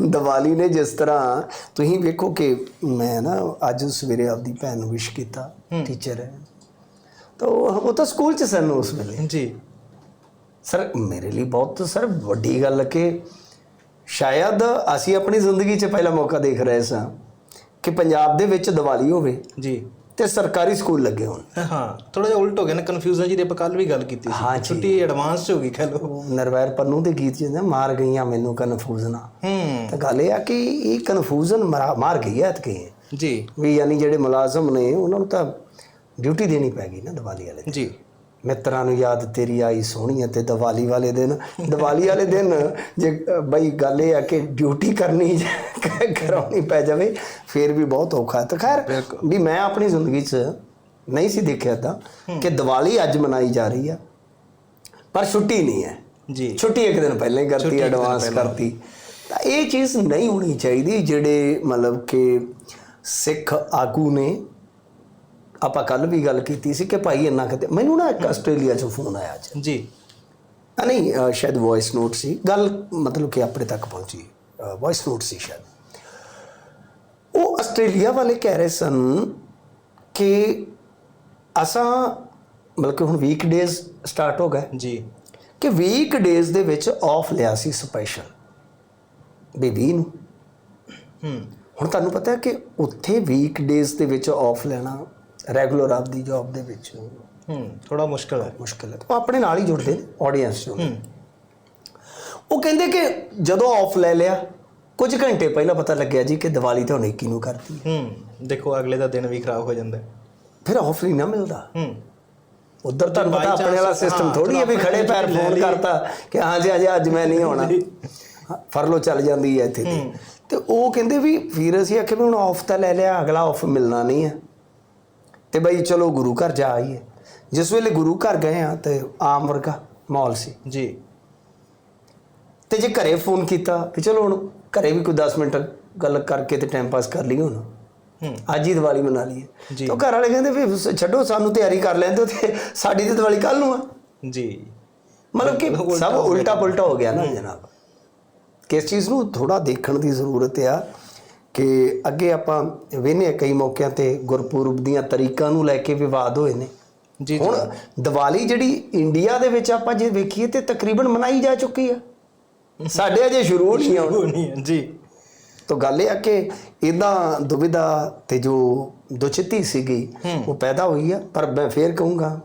ਦੀਵਾਲੀ ਨੇ ਜਿਸ ਤਰ੍ਹਾਂ ਤੁਸੀਂ ਵੇਖੋ ਕਿ ਮੈਂ ਨਾ ਅੱਜ ਸਵੇਰੇ ਆਪਦੀ ਭੈਣ ਨੂੰ ਵਿਸ਼ ਕੀਤਾ ਟੀਚਰ ਹੈ। ਤਾਂ ਉਹ ਤਾਂ ਸਕੂਲ ਚ ਸਨ ਉਸ ਵੇਲੇ। ਜੀ। ਸਰ ਮੇਰੇ ਲਈ ਬਹੁਤ ਸਰ ਵੱਡੀ ਗੱਲ ਕਿ ਸ਼ਾਇਦ ਅਸੀਂ ਆਪਣੀ ਜ਼ਿੰਦਗੀ 'ਚ ਪਹਿਲਾ ਮੌਕਾ ਦੇਖ ਰਹੇ ਸਾਂ ਕਿ ਪੰਜਾਬ ਦੇ ਵਿੱਚ ਦੀਵਾਲੀ ਹੋਵੇ। ਜੀ। ਤੇ ਸਰਕਾਰੀ ਸਕੂਲ ਲੱਗੇ ਹੋਣ। ਹਾਂ ਥੋੜਾ ਜਿਹਾ ਉਲਟ ਹੋ ਗਿਆ ਨਾ ਕਨਫਿਊਜ਼ਨ ਜੀ ਦੀ ਆਪਾਂ ਕੱਲ ਵੀ ਗੱਲ ਕੀਤੀ ਸੀ। ਛੁੱਟੀ ਐਡਵਾਂਸ ਹੋ ਗਈ ਲੋ ਉਹ ਨਰਵੈਰ ਪੰਨੂ ਦੇ ਗੀਤ ਜਿਹਦੇ ਮਾਰ ਗਈਆਂ ਮੈਨੂੰ ਕਨਫਿਊਜ਼ਨਾਂ ਹੂੰ। ਤਾਂ ਗੱਲ ਇਹ ਆ ਕਿ ਇਹ ਕਨਫਿਊਜ਼ਨ ਮਾਰ ਗਈ ਹੈ ਇਤਕੀ ਜੀ। ਵੀ ਯਾਨੀ ਜਿਹੜੇ ਮੁਲਾਜ਼ਮ ਨੇ ਉਹਨਾਂ ਨੂੰ ਤਾਂ ਡਿਊਟੀ ਦੇਣੀ ਪੈ ਗਈ ਨਾ ਦੀਵਾਲੀ ਵਾਲੇ ਜੀ। ਮਿੱਤਰਾਂ ਨੂੰ ਯਾਦ ਤੇਰੀ ਆਈ ਸੋਹਣੀ ਤੇ ਦੀਵਾਲੀ ਵਾਲੇ ਦਿਨ। ਦੀਵਾਲੀ ਵਾਲੇ ਦਿਨ ਜੇ ਬਈ ਗੱਲ ਇਹ ਆ ਕਿ ਡਿਊਟੀ ਕਰਨੀ ਕਰਾਉਣੀ ਪੈ ਜਾਵੇ ਫੇਰ ਵੀ ਬਹੁਤ ਔਖਾ ਹੈ। ਤਾਂ ਖੈਰ। ਵੀ ਮੈਂ ਆਪਣੀ ਜ਼ਿੰਦਗੀ 'ਚ ਨਹੀਂ ਸੀ ਦੇਖਿਆ ਤਾਂ ਕਿ ਦੀਵਾਲੀ ਅੱਜ ਮਨਾਈ ਜਾ ਰਹੀ ਆ। ਪਰ ਛੁੱਟੀ ਨਹੀਂ ਹੈ। ਜੀ। ਛੁੱਟੀ ਇੱਕ ਦਿਨ ਪਹਿਲਾਂ ਹੀ ਕਰਤੀ ਐਡਵਾਂਸ। ਕਰਤੀ। ਤਾਂ ਇਹ ਚੀਜ਼ ਨਹੀਂ ਹੋਣੀ ਚਾਹੀਦੀ ਜਿਹੜੇ ਮਤਲਬ ਕਿ ਸਿੱਖ ਆਗੂ ਨੇ ਆਪਾਂ ਕੱਲ ਵੀ ਗੱਲ ਕੀਤੀ ਸੀ ਕਿ ਭਾਈ ਇੰਨਾ ਕਿਤੇ ਮੈਨੂੰ ਨਾ ਇੱਕ ਆਸਟ੍ਰੇਲੀਆ ਚੋਂ ਫੋਨ ਆਇਆ ਅੱਜ। ਜੀ। ਆ ਨਹੀਂ ਸ਼ਾਇਦ ਵੌਇਸ ਨੋਟ ਸੀ। ਗੱਲ ਮਤਲਬ ਕਿ ਆਪਣੇ ਤੱਕ ਪਹੁੰਚੀ। ਵੌਇਸ ਨੋਟ ਸੀ ਸ਼ਾਇਦ। ਉਹ ਆਸਟ੍ਰੇਲੀਆ ਵਾਲੇ ਕਹਿ ਰਹੇ ਸਨ ਕਿ ਅਸਾਂ ਮਤਲਬ ਕਿ ਹੁਣ ਵੀਕ ਡੇਜ਼ ਸਟਾਰਟ ਹੋ ਗਏ। ਜੀ। ਕਿ ਵੀਕ ਡੇਜ਼ ਦੇ ਵਿੱਚ ਆਫ ਲਿਆ ਸੀ ਸਪੈਸ਼ਲ ਬੇਬੀ ਨੂੰ। ਹੂੰ ਹੁਣ ਤੁਹਾਨੂੰ ਪਤਾ ਹੈ ਕਿ ਉੱਥੇ ਵੀਕ ਡੇਜ਼ ਦੇ ਵਿੱਚ ਆਫ ਲੈਣਾ ਰੈਗੂਲਰ ਆਪਦੀ ਜੌਬ ਦੇ ਵਿੱਚ। ਹੂੰ ਥੋੜਾ ਮੁਸ਼ਕਲ ਹੈ। ਮੁਸ਼ਕਲ ਹੈ। ਉਹ ਆਪਣੇ ਨਾਲ ਹੀ ਜੁੜਦੇ ਨੇ ਆਡੀਅנס ਹੂੰ। ਉਹ ਕਹਿੰਦੇ ਕਿ ਜਦੋਂ ਆਫ ਲੈ ਲਿਆ ਕੁਝ ਘੰਟੇ ਪਹਿਲਾਂ ਪਤਾ ਲੱਗਿਆ ਜੀ ਕਿ ਦੀਵਾਲੀ ਤਾਂ ਹੁਣ 21 ਨੂੰ ਕਰਤੀ ਹੂੰ। ਦੇਖੋ ਅਗਲੇ ਦਾ ਦਿਨ ਵੀ ਖਰਾਬ ਹੋ ਜਾਂਦਾ। ਫਿਰ ਆਫ ਨਹੀਂ ਨਾ ਮਿਲਦਾ। ਹੂੰ। ਉਧਰ by ਪਤਾ ਆਪਣੇ ਵਾਲਾ ਸਿਸਟਮ ਥੋੜੀ ਹੈ ਵੀ ਖੜੇ ਪੈਰ ਫੋਨ। ਕਰਤਾ ਕਿ ਹਾਂ ਜੀ ਅਜੇ ਅੱਜ ਮੈਂ ਨਹੀਂ ਆਉਣਾ। ਫਰਲੋ ਚੱਲ ਜਾਂਦੀ ਹੈ ਇੱਥੇ ਤੇ ਤੇ ਉਹ ਕਹਿੰਦੇ ਵੀ ਫਿਰ ਅਸੀਂ ਆਖਿਆ ਵੀ ਹੁਣ ਆਫ ਤਾਂ ਲੈ ਲਿਆ ਅਗਲਾ ਆਫ ਮਿਲਣਾ ਨਹੀਂ ਹੈ। ਤੇ ਬਈ ਚਲੋ ਗੁਰੂ ਘਰ ਜਾ ਆਈਏ। ਜਿਸ ਵੇਲੇ ਗੁਰੂ ਘਰ ਗਏ ਆ ਤੇ ਆਮ ਵਰਗਾ ਮਾਹੌਲ ਸੀ। ਜੀ। ਤੇ ਜੇ ਘਰੇ ਫੋਨ ਕੀਤਾ ਵੀ ਚਲੋ ਹੁਣ ਘਰੇ ਵੀ ਕੋਈ 10 ਮਿੰਟ ਗੱਲ ਕਰਕੇ ਤੇ ਟਾਈਮ ਪਾਸ ਕਰ ਲਈਏ ਹੁਣ। ਅੱਜ ਹੀ ਦੀਵਾਲੀ ਮਨਾ ਲਈਏ। ਤਾਂ ਘਰ ਵਾਲੇ ਕਹਿੰਦੇ ਵੀ ਛੱਡੋ ਸਾਨੂੰ ਤਿਆਰੀ ਕਰ ਲੈਂਦੇ ਤੇ ਸਾਡੀ ਤੇ ਦੀਵਾਲੀ ਕੱਲ ਨੂੰ ਆ। ਜੀ। ਮਤਲਬ ਕਿ ਸਭ। ਉਲਟਾ ਪੁਲਟਾ ਹੋ ਗਿਆ ਨਾ ਜਨਾਬ। ਕਿਸ ਚੀਜ਼ ਨੂੰ ਥੋੜਾ ਦੇਖਣ ਦੀ ਜ਼ਰੂਰਤ ਆ। ਕਿ ਅੱਗੇ ਆਪਾਂ ਵੇਨੇ ਕਈ ਮੌਕਿਆਂ ਤੇ ਗੁਰਪੁਰਬ ਦੀਆਂ ਤਰੀਕਾਂ ਨੂੰ ਲੈ ਕੇ ਵਿਵਾਦ ਹੋਏ ਨੇ। ਜੀ ਹੁਣ ਦੀਵਾਲੀ ਜਿਹੜੀ ਇੰਡੀਆ ਦੇ ਵਿੱਚ ਆਪਾਂ ਜੇ ਵੇਖੀਏ ਤੇ ਤਕਰੀਬਨ ਮਨਾਈ ਜਾ ਚੁੱਕੀ ਆ। ਸਾਡੇ ਅਜੇ ਸ਼ੁਰੂ ਨਹੀਂ ਆਉਣ ਜੀ। ਤਾਂ ਗੱਲ ਇਹ ਆ ਕਿ ਇਦਾਂ ਦੁਵਿਧਾ ਤੇ ਜੋ ਦੁਚਿੱਤੀ ਸੀਗੀ ਉਹ ਪੈਦਾ ਹੋਈ ਆ। ਪਰ ਮੈਂ ਫੇਰ ਕਹੂੰਗਾ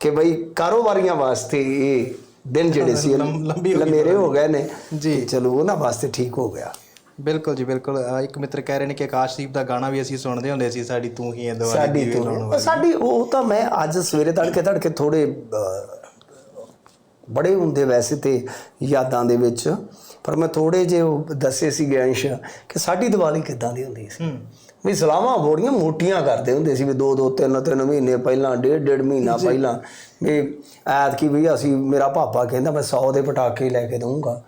ਕਿ ਬਈ ਕਾਰੋਬਾਰੀਆਂ ਵਾਸਤੇ ਇਹ ਦਿਨ ਜਿਹੜੇ ਸੀ ਲੰਬੀ ਲੰਮੇਰੇ ਹੋ ਗਏ ਨੇ। ਜੀ। ਚਲੋ ਉਹਨਾਂ ਵਾਸਤੇ ਠੀਕ ਹੋ ਗਿਆ। ਬਿਲਕੁਲ ਜੀ ਬਿਲਕੁਲ। ਅਹ ਇੱਕ ਮਿੱਤਰ ਕਹਿ ਰਹੇ ਨੇ ਕਿ ਆਕਾਸ਼ਦੀਪ ਦਾ ਗਾਣਾ ਵੀ ਅਸੀਂ ਸੁਣਦੇ ਹੁੰਦੇ ਸੀ ਸਾਡੀ ਤੂੰ ਹੀ ਹੈ ਦੀਵਾਲੀ ਸਾਡੀ ਦੀ ਤੋਂ ਸਾਡੀ ਉਹ ਤਾਂ ਮੈਂ ਅੱਜ ਸਵੇਰੇ ਤੜਕੇ ਤੜਕੇ ਥੋੜੇ ਬੜੇ ਹੁੰਦੇ ਵੈਸੇ ਤੇ ਯਾਦਾਂ ਦੇ ਵਿੱਚ ਪਰ ਮੈਂ ਥੋੜੇ ਜੇ ਉਹ ਦੱਸੇ ਸੀ ਅੰਸ਼ ਕਿ ਸਾਡੀ ਦੀਵਾਲੀ ਕਿੱਦਾਂ ਦੀ ਹੁੰਦੀ ਸੀ। ਵੀ ਸਲਾਮਾਂ ਬੋੜੀਆਂ ਮੋਟੀਆਂ ਕਰਦੇ ਹੁੰਦੇ ਸੀ ਵੀ ਦੋ ਦੋ ਤਿੰਨ ਤਿੰਨ ਮਹੀਨੇ ਪਹਿਲਾਂ ਡੇਢ ਡੇਢ ਮਹੀਨਾ ਪਹਿਲਾਂ ਵੀ ਐਤ ਕੀ ਵੀ ਅਸੀਂ ਮੇਰਾ ਪਾਪਾ ਕਹਿੰਦਾ ਮੈਂ 100 ਦੇ ਪਟਾਕੇ ਲੈ ਕੇ ਦਊਂਗਾ।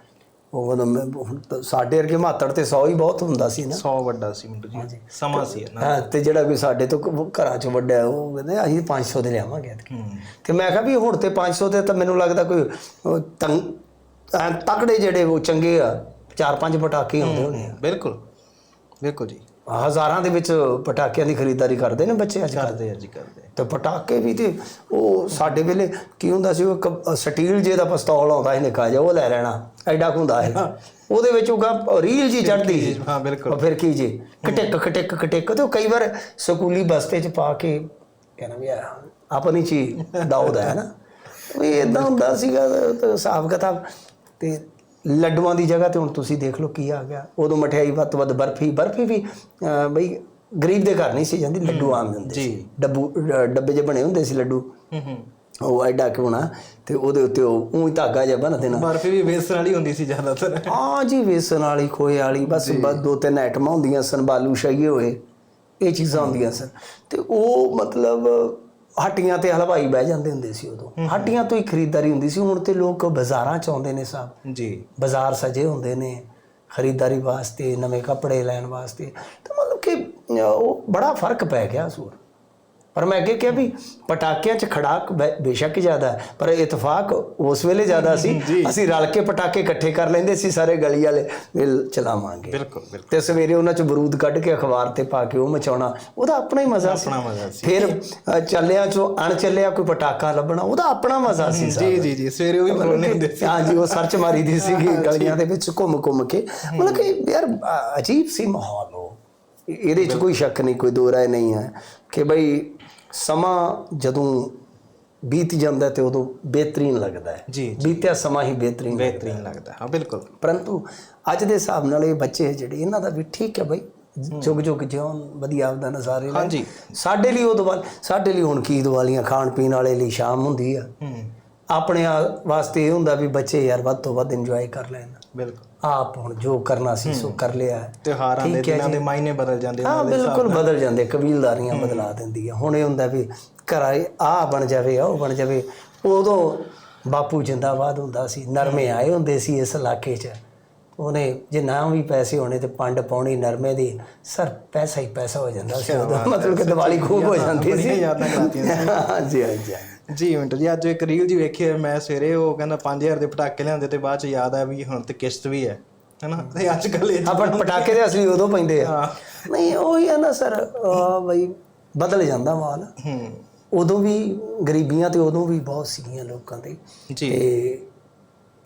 ਉਹ ਉਦੋਂ ਮੈਂ ਹੁਣ ਤਾਂ ਸਾਡੇ ਵਰਗੇ ਮਾਤੜ ਤੇ 100 ਹੀ ਬਹੁਤ ਹੁੰਦਾ ਸੀ ਨਾ। 100 ਵੱਡਾ ਸੀ ਮਿੰਟੂ ਜੀ। ਸਮਾਂ ਸੀ ਨਾ ਹਾਂ ਤੇ ਜਿਹੜਾ ਵੀ ਸਾਡੇ ਤੋਂ ਘਰਾਂ ਚ ਵੱਡਾ ਉਹ ਕਹਿੰਦੇ ਅਸੀਂ 500 ਦੇ ਲਿਆਵਾਂਗੇ ਤੇ ਮੈਂ ਕਿਹਾ ਵੀ ਹੁਣ ਤੇ 500 ਦੇ ਤਾਂ ਮੈਨੂੰ ਲੱਗਦਾ ਕੋਈ ਤੰਗ ਤਕੜੇ ਜਿਹੜੇ ਉਹ ਚੰਗੇ ਆ ਚਾਰ ਪੰਜ ਪਟਾਕੇ ਆਉਂਦੇ ਹੋਣੇ ਬਿਲਕੁਲ। ਬਿਲਕੁਲ ਜੀ। ਹਜ਼ਾਰਾਂ ਦੇ ਵਿੱਚ ਪਟਾਕਿਆਂ ਦੀ ਖਰੀਦਦਾਰੀ ਕਰਦੇ ਨੇ ਬੱਚੇ ਅੱਜ ਕਰਦੇ ਆ ਜੀ ਕਰਦੇ। ਤੇ ਪਟਾਕੇ ਵੀ ਤੇ ਉਹ ਸਾਡੇ ਵੇਲੇ ਕੀ ਹੁੰਦਾ ਸੀ ਉਹ ਇੱਕ ਸਟੀਲ ਜੇ ਦਾ ਪਿਸਤੌਲ ਆਉਂਦਾ ਸੀ ਨਿੱਕਾ ਜਿਹਾ ਉਹ ਲੈ ਲੈਣਾ ਐਡਾ ਕੁ ਹੁੰਦਾ ਸੀ ਉਹਦੇ ਵਿੱਚ ਉਹ ਰੀਲ ਜੀ ਚੜਦੀ ਸੀ। ਹਾਂ ਬਿਲਕੁਲ। ਫਿਰ ਕੀ ਜੀ? ਕਟਿਕ ਕਟਿਕ ਕਟਿਕ ਤੇ ਉਹ ਕਈ ਵਾਰ ਸਕੂਲੀ ਬਸਤੇ ਚ ਪਾ ਕੇ ਕਹਿੰਦਾ ਵੀ ਆਪਣੀ ਚੀ ਦਾਉਦ ਹੈ ਨਾ। ਵੀ ਇਦਾਂ ਹੁੰਦਾ ਸੀਗਾ ਤੇ ਹਿਸਾਬ ਕਿਤਾਬ ਤੇ ਲੱਡੂਆਂ ਦੀ ਜਗ੍ਹਾ ਤੇ ਹੁਣ ਤੁਸੀਂ ਦੇਖ ਲਓ ਕੀ ਆ ਗਿਆ। ਉਦੋਂ ਮਠਿਆਈ ਵੱਧ ਤੋਂ ਵੱਧ ਬਰਫੀ ਬਰਫੀ ਵੀ ਬਈ ਗਰੀਬ ਦੇ ਘਰ ਨਹੀਂ ਸੀ ਜਾਂਦੀ ਲੱਡੂ ਆਮ ਹੁੰਦੇ ਸੀ। ਜੀ। ਡੱਬੂ ਡੱਬੇ ਜਿਹੇ ਬਣੇ ਹੁੰਦੇ ਸੀ ਲੱਡੂ। ਹੂੰ ਹੂੰ। ਉਹ ਐਡਾ ਕਿ ਹੋਣਾ ਤੇ ਉਹਦੇ ਉੱਤੇ ਉਹ ਊਂ ਹੀ ਧਾਗਾ ਜਿਹਾ ਬੰਨ ਦੇਣਾ। ਬਰਫੀ ਵੀ ਵੇਸਣ ਵਾਲੀ ਹੁੰਦੀ ਸੀ ਜ਼ਿਆਦਾਤਰ। ਹਾਂ ਜੀ ਵੇਸਣ ਵਾਲੀ ਖੋਏ ਵਾਲੀ ਬਸ ਬਸ ਦੋ ਤਿੰਨ ਆਈਟਮਾਂ ਹੁੰਦੀਆਂ ਸਨ ਬਾਲੂ ਸ਼ਾਹੀ ਹੋਏ ਇਹ ਚੀਜ਼ਾਂ ਹੁੰਦੀਆਂ ਸਨ। ਤੇ ਉਹ ਮਤਲਬ ਹੱਟੀਆਂ ਤੇ ਹਲਵਾਈ ਬਹਿ ਜਾਂਦੇ ਹੁੰਦੇ ਸੀ ਉਦੋਂ। ਹੱਟੀਆਂ ਤੋਂ ਹੀ ਖਰੀਦਦਾਰੀ ਹੁੰਦੀ ਸੀ ਹੁਣ ਤੇ ਲੋਕ ਬਾਜ਼ਾਰਾਂ ਚ ਆਉਂਦੇ ਨੇ ਸਭ। ਜੀ। ਬਾਜ਼ਾਰ ਸਜੇ ਹੁੰਦੇ ਨੇ ਖਰੀਦਦਾਰੀ ਵਾਸਤੇ ਨਵੇਂ ਕੱਪੜੇ ਲੈਣ ਵਾਸਤੇ। ਤਾਂ ਮਤਲਬ ਕਿ ਉਹ ਬੜਾ ਫ਼ਰਕ ਪੈ ਗਿਆ ਸੂਰ ਪਰ ਮੈਂ ਅੱਗੇ ਕਿਹਾ ਵੀ ਪਟਾਕਿਆਂ 'ਚ ਖੜਾਕ ਬੇਸ਼ੱਕ ਜ਼ਿਆਦਾ ਪਰ ਇਤਫਾਕ ਉਸ ਵੇਲੇ ਜ਼ਿਆਦਾ ਸੀ। ਅਸੀਂ ਰਲ ਕੇ ਪਟਾਕੇ ਇਕੱਠੇ ਕਰ ਲੈਂਦੇ ਸੀ ਸਾਰੇ ਗਲੀ ਵਾਲੇ ਚਲਾਵਾਂਗੇ। ਬਿਲਕੁਲ ਬਿਲਕੁਲ। ਤੇ ਸਵੇਰੇ ਉਹਨਾਂ 'ਚ ਬਰੂਦ ਕੱਢ ਕੇ ਅਖਬਾਰ ਤੇ ਪਾ ਕੇ ਉਹ ਮਚਾਉਣਾ ਉਹਦਾ ਆਪਣਾ ਹੀ ਮਜ਼ਾ ਸੀ। ਆਪਣਾ ਮਜ਼ਾ ਸੀ। ਫਿਰ ਚੱਲਿਆ ਚੋਂ ਅਣ ਚੱਲਿਆ ਕੋਈ ਪਟਾਕਾ ਲੱਭਣਾ ਉਹਦਾ ਆਪਣਾ ਮਜ਼ਾ ਸੀ ਜੀ ਜੀ ਜੀ ਸਵੇਰੇ ਉਹ ਵੀ ਫੋਨ ਹੁੰਦੇ ਸੀ। ਹਾਂ ਜੀ ਉਹ ਸਰਚ ਮਾਰੀ ਦੀ ਸੀਗੀ ਗਲੀਆਂ ਦੇ ਵਿੱਚ ਘੁੰਮ ਘੁੰਮ ਕੇ। ਮਤਲਬ ਕਿ ਯਾਰ ਅਜੀਬ ਸੀ ਮਾਹੌਲ ਇਹਦੇ 'ਚ ਕੋਈ ਸ਼ੱਕ ਨਹੀਂ ਕੋਈ ਦੋ ਰਾਏ ਨਹੀਂ ਹੈ ਕਿ ਬਈ ਸਮਾਂ ਜਦੋਂ ਬੀਤ ਜਾਂਦਾ ਤੇ ਉਦੋਂ ਬਿਹਤਰੀਨ ਲੱਗਦਾ ਹੈ। ਜੀ ਬੀਤਿਆ ਸਮਾਂ ਹੀ ਬਿਹਤਰੀਨ ਹੈ। ਬਿਹਤਰੀਨ ਲੱਗਦਾ ਹਾਂ। ਬਿਲਕੁਲ। ਪਰੰਤੂ ਅੱਜ ਦੇ ਹਿਸਾਬ ਨਾਲ ਇਹ ਬੱਚੇ ਜਿਹੜੇ ਇਹਨਾਂ ਦਾ ਵੀ ਠੀਕ ਹੈ ਬਈ। ਜੁਗ ਜੁਗ ਜਿਉਣ ਵਧੀਆ ਆਪਦਾ ਨਜ਼ਾਰੇ ਹਾਂਜੀ। ਸਾਡੇ ਲਈ ਉਹ ਦੀਵਾਲੀ ਸਾਡੇ ਲਈ ਹੁਣ ਕੀ ਦੀਵਾਲੀਆਂ ਖਾਣ ਪੀਣ ਵਾਲੇ ਲਈ ਸ਼ਾਮ ਹੁੰਦੀ ਆ। ਹੂੰ। ਆਪਣੇ ਵਾਸਤੇ ਇਹ ਹੁੰਦਾ ਵੀ ਬੱਚੇ ਯਾਰ ਵੱਧ ਤੋਂ ਵੱਧ ਇੰਜੋਏ ਕਰ ਲੈਣ। ਬਿਲਕੁਲ। ਆਪ ਹੁਣ ਜੋ ਕਰਨਾ ਸੀ ਸੋ ਕਰ ਲਿਆ। ਤਿਉਹਾਰਾਂ ਦੇ ਦਿਨਾਂ ਦੇ ਮਾਇਨੇ ਬਦਲ ਜਾਂਦੇ ਹਾਂ ਬਿਲਕੁਲ ਬਦਲ ਜਾਂਦੇ ਕਬੀਲਦਾਰੀਆਂ ਬਦਲਾ ਦਿੰਦੀ ਆ। ਹੁਣ ਇਹ ਹੁੰਦਾ ਵੀ ਘਰਾਂ ਆ ਬਣ ਜਾਵੇ ਆਹ ਬਣ ਜਾਵੇ। ਉਦੋਂ ਬਾਪੂ ਜਿੰਦਾਬਾਦ ਹੁੰਦਾ ਸੀ ਨਰਮੇ ਆਏ ਹੁੰਦੇ ਸੀ ਇਸ ਇਲਾਕੇ 'ਚ। ਉਹਨੇ ਜੇ ਨਾ ਵੀ ਪੈਸੇ ਹੋਣੇ ਤੇ ਪੰਡ ਪਾਉਣੀ ਨਰਮੇ ਦੀ ਸਰ ਪੈਸਾ ਹੀ ਪੈਸਾ ਹੋ ਜਾਂਦਾ ਸੀ ਉਦੋਂ। ਮਤਲਬ ਕਿ ਦੀਵਾਲੀ ਖੂਬ ਹੋ ਜਾਂਦੀ ਸੀ। ਯਾਦਾਂ ਕਰਾਤੀਆਂ ਹਾਂਜੀ ਹਾਂਜੀ ਜੀ ਮਿੰਟੂ ਜੀ ਅੱਜ ਇੱਕ ਰੀਲ ਜੀ ਵੇਖੀ ਮੈਂ ਸਵੇਰੇ ਉਹ ਕਹਿੰਦਾ 5000 ਦੇ ਪਟਾਕੇ ਲਿਆਂਦੇ ਤੇ ਬਾਅਦ ਚ ਯਾਦ ਆ ਵੀ ਹੁਣ ਤੇ ਕਿਸ਼ਤ ਵੀ ਹੈ ਹੈਨਾ? ਤੇ ਅੱਜ ਕੱਲ ਇਹ ਆਪਾਂ ਪਟਾਕੇ ਦੇ ਅਸਲੀ ਉਦੋਂ ਪੈਂਦੇ ਆ। ਨਹੀਂ ਉਹ ਹੀ ਆ ਨਾ ਸਰ ਬਈ ਬਦਲ ਜਾਂਦਾ ਮਾਲ। ਹੂੰ। ਉਦੋਂ ਵੀ ਗਰੀਬੀਆਂ ਤੇ ਉਦੋਂ ਵੀ ਬਹੁਤ ਸੀਗੀਆਂ ਲੋਕਾਂ ਦੇ ਜੀ। ਤੇ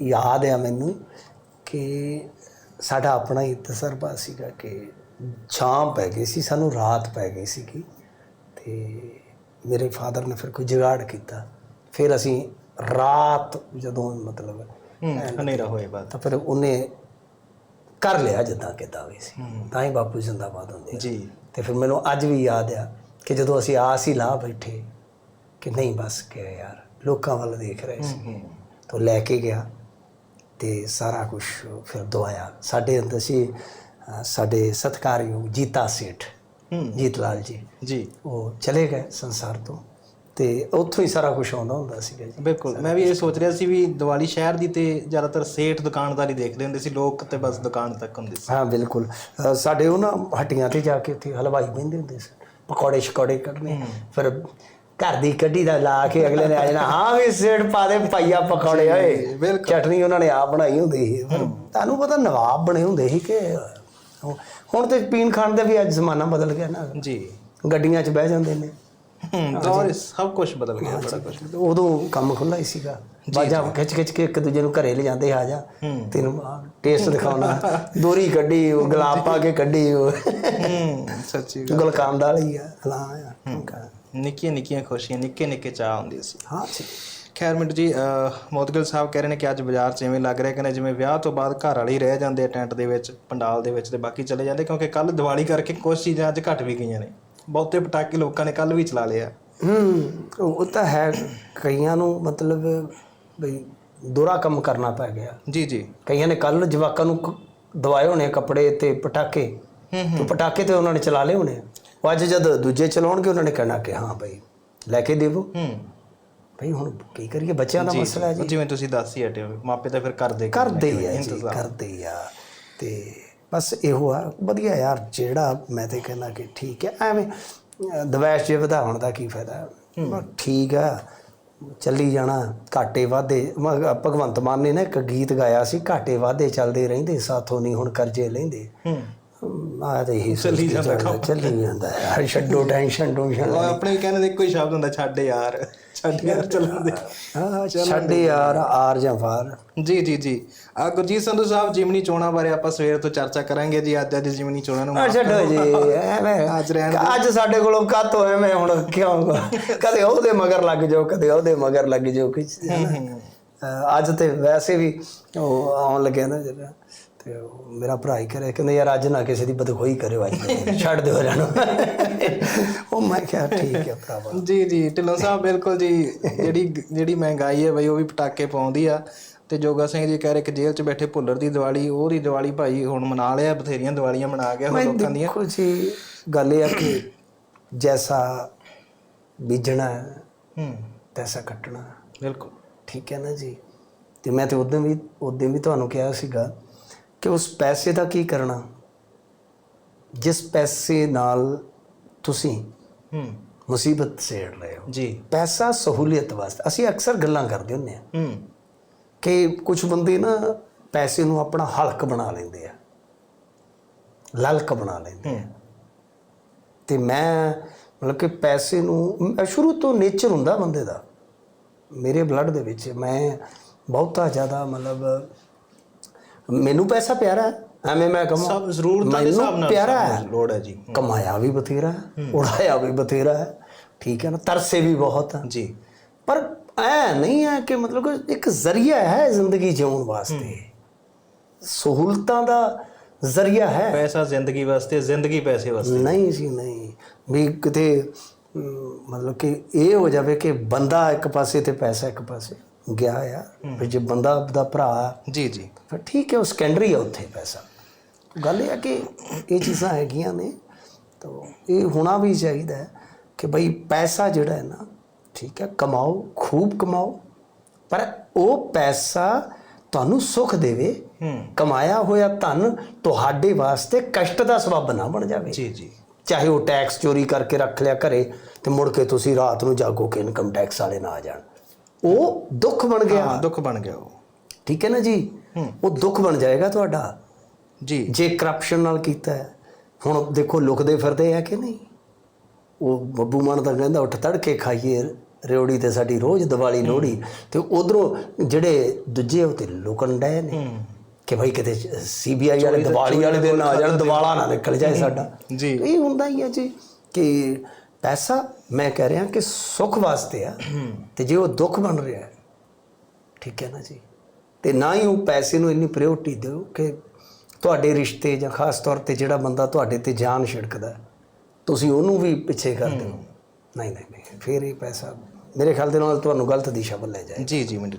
ਯਾਦ ਆ ਮੈਨੂੰ ਕਿ ਸਾਡਾ ਆਪਣਾ ਹੀ ਤਜਰਬਾ ਸੀਗਾ ਕਿ ਸ਼ਾਮ ਪੈ ਗਈ ਸੀ ਸਾਨੂੰ ਰਾਤ ਪੈ ਗਈ ਸੀਗੀ ਤੇ ਮੇਰੇ ਫਾਦਰ ਨੇ ਫਿਰ ਕੋਈ ਜੁਗਾੜ ਕੀਤਾ। ਫਿਰ ਅਸੀਂ ਰਾਤ ਜਦੋਂ ਮਤਲਬ ਹਨੇਰਾ ਹੋਏ ਬਾਅਦ। ਤਾਂ ਫਿਰ ਉਹਨੇ ਕਰ ਲਿਆ ਜਿੱਦਾਂ ਕਿਦਾਂ ਵੀ ਸੀ। ਤਾਂ ਹੀ ਬਾਪੂ ਜ਼ਿੰਦਾਬਾਦ ਹੁੰਦੇ। ਜੀ। ਤੇ ਫਿਰ ਮੈਨੂੰ ਅੱਜ ਵੀ ਯਾਦ ਆ ਕਿ ਜਦੋਂ ਅਸੀਂ ਆਸ ਹੀ ਲਾ ਬੈਠੇ ਕਿ ਨਹੀਂ ਬਸ ਕਿ ਯਾਰ ਲੋਕਾਂ ਵੱਲ ਦੇਖ ਰਹੇ ਸੀ। ਤਾਂ ਲੈ ਕੇ ਗਿਆ। ਤੇ ਸਾਰਾ ਕੁਝ ਫਿਰ ਦਵਾਇਆ ਸਾਡੇ ਅੰਦਰ ਸੀ ਸਾਡੇ ਸਤਿਕਾਰਯੋਗ ਜੀਤਾ ਸੇਠ ਜੀਤ ਲਾਲ ਜੀ। ਜੀ। ਉਹ ਚਲੇ ਗਏ ਸੰਸਾਰ ਤੋਂ ਤੇ ਉੱਥੋਂ ਹੀ ਸਾਰਾ ਕੁਝ ਆਉਂਦਾ ਹੁੰਦਾ ਸੀਗਾ ਜੀ। ਬਿਲਕੁਲ। ਮੈਂ ਵੀ ਇਹ ਸੋਚ ਰਿਹਾ ਸੀ ਵੀ ਦੀਵਾਲੀ ਸ਼ਹਿਰ ਦੀ ਤੇ ਜ਼ਿਆਦਾਤਰ ਸੇਠ ਦੁਕਾਨਦਾਰੀ ਦੇਖਦੇ ਹੁੰਦੇ ਸੀ ਲੋਕ ਤੇ ਬਸ ਦੁਕਾਨ ਤੱਕ ਹੁੰਦੇ ਸੀ। ਹਾਂ ਬਿਲਕੁਲ। ਸਾਡੇ ਉਹ ਨਾ ਹੱਟੀਆਂ ਤੇ ਜਾ ਕੇ ਉੱਥੇ ਹਲਵਾਈ ਬਹਿੰਦੇ ਹੁੰਦੇ ਸੀ। ਪਕੌੜੇ ਸ਼ਕੌੜੇ ਕੱਢਣੇ ਫਿਰ ਘਰ ਦੀ ਕੱਢੀ ਦਾ ਲਾ ਕੇ ਅਗਲੇ ਨੇ ਆ ਜਾਣਾ ਹਾਂ ਵੀ ਸੇੜ ਪਾ ਦੇ ਪਾਈਆ ਪਕੌੜੇ ਓਏ। ਚਟਨੀ ਉਹਨਾਂ ਨੇ ਆਪ ਬਣਾਈ ਹੁੰਦੀ ਸੀ। ਤੁਹਾਨੂੰ ਪਤਾ ਨਵਾਬ ਬਣੇ ਹੁੰਦੇ ਸੀ ਕਿ ਹੁਣ ਤੇ ਪੀਣ ਖਾਣ ਦਾ ਵੀ ਅੱਜ ਜ਼ਮਾਨਾ ਬਦਲ ਗਿਆ ਨਾ। ਜੀ। ਗੱਡੀਆਂ 'ਚ ਬਹਿ ਜਾਂਦੇ ਨੇ। ਹੂੰ ਦੌਰ ਸਭ ਕੁਝ ਬਦਲ ਗਿਆ ਬੜਾ ਕੁਝ ਉਦੋਂ ਕੰਮ ਖੁੱਲਾ ਹੀ ਸੀਗਾ। ਬਾਜਾਂ ਖਿੱਚ ਖਿੱਚ ਕੇ ਇੱਕ ਦੂਜੇ ਨੂੰ ਘਰੇ ਲੈ ਜਾਂਦੇ ਆ ਜਾ। ਤੈਨੂੰ ਟੇਸਟ ਦਿਖਾਉਣਾ। ਦੋਰੀ ਕੱਢੀ ਉਹ ਗੁਲਾਬ ਪਾ ਕੇ ਕੱਢੀ। ਉਹ ਹੂੰ ਸੱਚੀ ਗੱਲ। ਲਈ ਆ ਆ। ਨਿੱਕੀਆਂ ਨਿੱਕੀਆਂ ਖੁਸ਼ੀਆਂ ਨਿੱਕੇ ਨਿੱਕੇ ਚਾਹ ਹੁੰਦੇ ਸੀ। ਹਾਂ ਜੀ ਖੈਰ ਮਿੰਟ ਜੀ ਮੋਦਗਲ ਸਾਹਿਬ ਕਹਿ ਰਹੇ ਨੇ ਕਿ ਅੱਜ ਬਾਜ਼ਾਰ 'ਚ ਐਵੇਂ ਲੱਗ ਰਿਹਾ ਕਿ ਜਿਵੇਂ ਵਿਆਹ ਤੋਂ ਬਾਅਦ ਘਰ ਵਾਲੇ ਹੀ ਰਹਿ ਜਾਂਦੇ ਆ ਟੈਂਟ ਦੇ ਵਿੱਚ ਪੰਡਾਲ ਦੇ ਵਿੱਚ ਤੇ ਬਾਕੀ ਚਲੇ ਜਾਂਦੇ ਕਿਉਂਕਿ ਕੱਲ ਦੀਵਾਲੀ ਕਰਕੇ ਕੁਝ ਚੀਜ਼ਾਂ ਅੱਜ ਘਟ ਵੀ ਗਈਆਂ ਨੇ। ਬਹੁਤੇ ਪਟਾਕੇ ਲੋਕਾਂ ਨੇ ਕੱਲ ਵੀ ਚਲਾ ਲਏ ਆ। ਹੂੰ ਉਹ ਤਾਂ ਹੈ ਕਈਆਂ ਨੂੰ ਮਤਲਬ ਬਈ ਦੁਰਾ ਕੰਮ ਕਰਨਾ ਪੈ ਗਿਆ। ਜੀ ਜੀ। ਕਈਆਂ ਨੇ ਕੱਲ ਜਵਾਕਾਂ ਨੂੰ ਦਵਾਏ ਹੋਣੇ ਕੱਪੜੇ ਤੇ ਪਟਾਕੇ। ਹੂੰ ਤੇ ਪਟਾਕੇ ਤੇ ਉਹਨਾਂ ਨੇ ਚਲਾ ਲਏ ਹੋਣੇ ਉਹ ਅੱਜ ਜਦ ਦੂਜੇ ਚਲਾਉਣਗੇ ਉਹਨਾਂ ਨੇ ਕਹਿਣਾ ਕਿ ਹਾਂ ਬਈ ਲੈ ਕੇ ਦੇਵੋ। ਹੂੰ। ਬਈ ਹੁਣ ਕੀ ਕਰੀਏ ਬੱਚਿਆਂ ਦਾ ਮਸਲਾ ਹੈ ਜੀ। ਜਿਵੇਂ ਤੁਸੀਂ ਦੱਸ ਹੀ ਹਟੇ ਹੋ ਮਾਪੇ ਤਾਂ ਫਿਰ ਕਰਦੇ ਕਰਦੇ ਹੀ ਆ ਕਰਦੇ ਆ। ਤੇ ਬਸ ਇਹੋ ਆ ਵਧੀਆ ਯਾਰ ਜਿਹੜਾ ਮੈਂ ਤੇ ਕਹਿੰਦਾ ਕਿ ਠੀਕ ਹੈ ਐਵੇਂ ਦਵੈਸ਼ ਜੇ ਵਧਾਉਣ ਦਾ ਕੀ ਫਾਇਦਾ? ਠੀਕ ਆ ਚੱਲੀ ਜਾਣਾ ਘਾਟੇ ਵਾਧੇ ਭਗਵੰਤ ਮਾਨ ਨੇ ਨਾ ਇੱਕ ਗੀਤ ਗਾਇਆ ਸੀ ਘਾਟੇ ਵਾਧੇ ਚੱਲਦੇ ਰਹਿੰਦੇ ਸਾਥੋਂ ਨਹੀਂ ਹੁਣ ਕਰਜ਼ੇ ਲੈਂਦੇ। ਹੂੰ। ਆ ਇਹੀ ਚੱਲੀ ਜਾਂਦਾ ਚੱਲੀ ਜਾਂਦਾ। ਹੈ ਛੱਡੋ ਟੈਨਸ਼ਨ ਟੂਸ਼ਨ। ਉਹ ਆਪਣੇ ਕਹਿੰਦੇ ਦੇ ਇੱਕੋ ਹੀ ਸ਼ਬਦ ਹੁੰਦਾ ਛੱਡ ਯਾਰ ਛੱਡ ਯਾਰ ਚੱਲਣ ਦੇ। ਹਾਂ ਛੱਡ ਯਾਰ ਆਰ ਜਾਂ ਫਾਰ। ਜੀ ਜੀ ਜੀ। ਆ ਗੁਰਜੀਤ ਸੰਧੂ ਸਾਹਿਬ ਜਿਮਨੀ ਚੋਣਾਂ ਬਾਰੇ ਆਪਾਂ ਸਵੇਰ ਤੋਂ ਚਰਚਾ ਕਰਾਂਗੇ ਜੀ ਅੱਜ ਅੱਜ ਜਿਮਨੀ ਚੋਣਾਂ ਨੂੰ ਛੱਡੋ ਜੀ ਐਵੇਂ। ਅੱਜ ਰਹਿਣ ਅੱਜ ਸਾਡੇ ਕੋਲੋਂ ਕੱਤ ਹੋਏ ਮੈਂ ਹੁਣ ਕਿਉਂ? ਕਦੇ ਉਹਦੇ ਮਗਰ ਲੱਗ ਜਾਓ ਕਦੇ ਉਹਦੇ ਮਗਰ ਲੱਗ ਜਾਓ ਕਿ ਅੱਜ ਤੇ ਵੈਸੇ ਵੀ ਉਹ ਆਉਣ ਲੱਗਿਆ ਨਾ ਜਿਹੜਾ ਤੇ ਮੇਰਾ ਭਰਾ ਹੀ ਕਰੇ ਕਹਿੰਦੇ ਯਾਰ ਅੱਜ ਨਾ ਕਿਸੇ ਦੀ ਬਦਖੋਈ ਕਰਿਓ ਅੱਜ ਛੱਡ ਦਿਓ ਇਹਨਾਂ ਨੂੰ। ਉਹ ਮੈਂ ਕਿਹਾ ਠੀਕ ਹੈ ਭਰਾਵਾ। ਜੀ ਜੀ ਢਿੱਲੋਂ ਸਾਹਿਬ ਬਿਲਕੁਲ ਜੀ ਜਿਹੜੀ ਜਿਹੜੀ ਮਹਿੰਗਾਈ ਹੈ ਬਈ ਉਹ ਵੀ ਪਟਾਕੇ ਪਾਉਂਦੀ ਆ। ਤੇ ਜੋਗਾ ਸਿੰਘ ਜੀ ਕਹਿ ਰਹੇ ਕਿ ਜੇਲ੍ਹ 'ਚ ਬੈਠੇ ਭੁੱਲਰ ਦੀ ਦੀਵਾਲੀ ਉਹਦੀ ਦੀਵਾਲੀ ਭਾਈ ਹੁਣ ਮਨਾ ਲਿਆ ਬਥੇਰੀਆਂ ਦੀਵਾਲੀਆਂ ਮਨਾ ਗਿਆ ਹੁਣ ਲੋਕਾਂ ਦੀਆਂ। ਜੀ ਗੱਲ ਇਹ ਆ ਕਿ ਜੈਸਾ ਬੀਜਣਾ ਹੈ, ਹੂੰ। ਤੈਸਾ ਕੱਟਣਾ। ਬਿਲਕੁਲ। ਠੀਕ ਹੈ ਨਾ ਜੀ? ਤੇ ਮੈਂ ਤੇ ਉਦੋਂ ਵੀ ਉਦੋਂ ਵੀ ਤੁਹਾਨੂੰ ਕਿਹਾ ਸੀਗਾ ਕਿ ਉਸ ਪੈਸੇ ਦਾ ਕੀ ਕਰਨਾ? ਜਿਸ ਪੈਸੇ ਨਾਲ ਤੁਸੀਂ ਹੂੰ। ਮੁਸੀਬਤ ਸੇੜ ਰਹੇ ਹੋ। ਜੀ। ਪੈਸਾ ਸਹੂਲੀਅਤ ਵਾਸਤੇ। ਅਸੀਂ ਅਕਸਰ ਗੱਲਾਂ ਕਰਦੇ ਹੁੰਦੇ ਆ ਹੂੰ। ਕਿ ਕੁਝ ਬੰਦੇ ਨਾ ਪੈਸੇ ਨੂੰ ਆਪਣਾ ਹਲਕ ਬਣਾ ਲੈਂਦੇ ਆ। ਲਲਕ ਬਣਾ ਲੈਂਦੇ ਆ। ਤੇ ਮੈਂ ਮਤਲਬ ਕਿ ਪੈਸੇ ਨੂੰ ਸ਼ੁਰੂ ਤੋਂ ਨੇਚਰ ਹੁੰਦਾ ਬੰਦੇ ਦਾ। ਮੇਰੇ ਬਲੱਡ ਦੇ ਵਿੱਚ ਮੈਂ ਬਹੁਤਾ ਜ਼ਿਆਦਾ ਮਤਲਬ ਮੈਨੂੰ ਪੈਸਾ ਪਿਆਰਾ ਹੈ ਐਵੇਂ ਮੈਂ ਕਹਾਂ। ਸਭ ਜ਼ਰੂਰਤਾਂ ਦੇ ਹਿਸਾਬ ਨਾਲ ਪਿਆਰਾ ਲੋੜ ਹੈ ਜੀ। ਕਮਾਇਆ ਵੀ ਬਥੇਰਾ ਉਡਾਇਆ ਵੀ ਬਥੇਰਾ ਹੈ। ਠੀਕ ਹੈ ਨਾ ਤਰਸੇ ਵੀ ਬਹੁਤ ਹੈ। ਜੀ। ਪਰ ਐ ਨਹੀਂ ਹੈ ਕਿ ਮਤਲਬ ਕਿ ਇੱਕ ਜ਼ਰੀਆ ਹੈ ਜ਼ਿੰਦਗੀ ਜਿਉਣ ਵਾਸਤੇ। ਸਹੂਲਤਾਂ ਦਾ ਜ਼ਰੀਆ ਹੈ। ਪੈਸਾ ਜ਼ਿੰਦਗੀ ਵਾਸਤੇ ਜ਼ਿੰਦਗੀ ਪੈਸੇ ਵਾਸਤੇ। ਨਹੀਂ ਜੀ ਨਹੀਂ। ਵੀ ਕਿਤੇ ਮਤਲਬ ਕਿ ਇਹ ਹੋ ਜਾਵੇ ਕਿ ਬੰਦਾ ਇੱਕ ਪਾਸੇ ਤੇ ਪੈਸਾ ਇੱਕ ਪਾਸੇ। ਗਿਆ ਯਾਰ ਵੀ ਜੇ ਬੰਦਾ ਦਾ ਭਰਾ ਜੀ ਜੀ। ਫਿਰ ਠੀਕ ਹੈ ਉਹ ਸੈਕੰਡਰੀ ਹੈ ਉੱਥੇ ਪੈਸਾ। ਗੱਲ ਇਹ ਹੈ ਕਿ ਇਹ ਚੀਜ਼ਾਂ ਹੈਗੀਆਂ ਨੇ ਤਾਂ ਇਹ ਹੋਣਾ ਵੀ ਚਾਹੀਦਾ ਹੈ ਕਿ ਬਈ ਪੈਸਾ ਜਿਹੜਾ ਹੈ ਨਾ ਠੀਕ ਹੈ ਕਮਾਓ ਖੂਬ ਕਮਾਓ ਪਰ ਉਹ ਪੈਸਾ ਤੁਹਾਨੂੰ ਸੁੱਖ ਦੇਵੇ। ਕਮਾਇਆ ਹੋਇਆ ਧਨ ਤੁਹਾਡੇ ਵਾਸਤੇ ਕਸ਼ਟ ਦਾ ਸਬਬ ਨਾ ਬਣ ਜਾਵੇ। ਜੀ ਜੀ। ਚਾਹੇ ਉਹ ਟੈਕਸ ਚੋਰੀ ਕਰਕੇ ਰੱਖ ਲਿਆ ਘਰੇ ਤੇ ਮੁੜ ਕੇ ਤੁਸੀਂ ਰਾਤ ਨੂੰ ਜਾਗੋ ਕਿ ਇਨਕਮ ਟੈਕਸ ਵਾਲੇ ਨਾ ਆ ਜਾਣ। ਉਹ ਦੁੱਖ ਬਣ ਗਿਆ। ਦੁੱਖ ਬਣ ਗਿਆ ਉਹ। ਠੀਕ ਹੈ ਨਾ ਜੀ? ਉਹ ਦੁੱਖ ਬਣ ਜਾਏਗਾ ਤੁਹਾਡਾ। ਜੀ। ਜੇ ਕਰਪਸ਼ਨ ਨਾਲ ਕੀਤਾ ਹੈ। ਹੁਣ ਦੇਖੋ ਲੁਕਦੇ ਫਿਰਦੇ ਆ ਕਿ ਨਹੀਂ? ਉਹ ਬੱਬੂ ਮਾਨ ਤਾਂ ਕਹਿੰਦਾ ਉੱਠ ਤੜਕੇ ਖਾਈਏ ਰਿਉੜੀ ਤੇ ਸਾਡੀ ਰੋਜ਼ ਦੀਵਾਲੀ ਲੋਹੜੀ। ਤੇ ਉਧਰੋਂ ਜਿਹੜੇ ਦੂਜੇ ਉਹ ਤੇ ਲੁਕਣ ਡਏ ਨੇ ਕਿ ਭਾਈ ਕਿਤੇ ਸੀਬੀਆਈ ਵਾਲੇ ਦੀਵਾਲੀ ਵਾਲੇ ਦਿਨ ਆ ਜਾਣ ਦਿਵਾਲਾ ਨਾ ਨਿਕਲ ਜਾਏ ਸਾਡਾ। ਜੀ। ਇਹ ਹੁੰਦਾ ਹੀ ਹੈ ਜੀ ਕਿ ਪੈਸਾ ਮੈਂ ਕਹਿ ਰਿਹਾ ਕਿ ਸੁੱਖ ਵਾਸਤੇ ਆ ਤੇ ਜੇ ਉਹ ਦੁੱਖ ਬਣ ਰਿਹਾ ਠੀਕ ਹੈ ਨਾ ਜੀ? ਤੇ ਨਾ ਹੀ ਉਹ ਪੈਸੇ ਨੂੰ ਇੰਨੀ ਪ੍ਰਾਇੋਰਟੀ ਦਿਓ ਕਿ ਤੁਹਾਡੇ ਰਿਸ਼ਤੇ ਜਾਂ ਖਾਸ ਤੌਰ ਤੇ ਜਿਹੜਾ ਬੰਦਾ ਤੁਹਾਡੇ ਤੇ ਜਾਨ ਛਿੜਕਦਾ ਤੁਸੀਂ ਉਹਨੂੰ ਵੀ ਪਿੱਛੇ ਕਰ ਦਿਓ। ਨਹੀਂ ਨਹੀਂ ਨਹੀਂ ਫਿਰ ਇਹ ਪੈਸਾ ਮੇਰੇ ਖਿਆਲ ਦੇ ਨਾਲ ਤੁਹਾਨੂੰ ਗਲਤ ਦਿਸ਼ਾ ਵੱਲ ਲੈ ਜਾਏ ਜੀ ਜੀ ਮਿੰਟ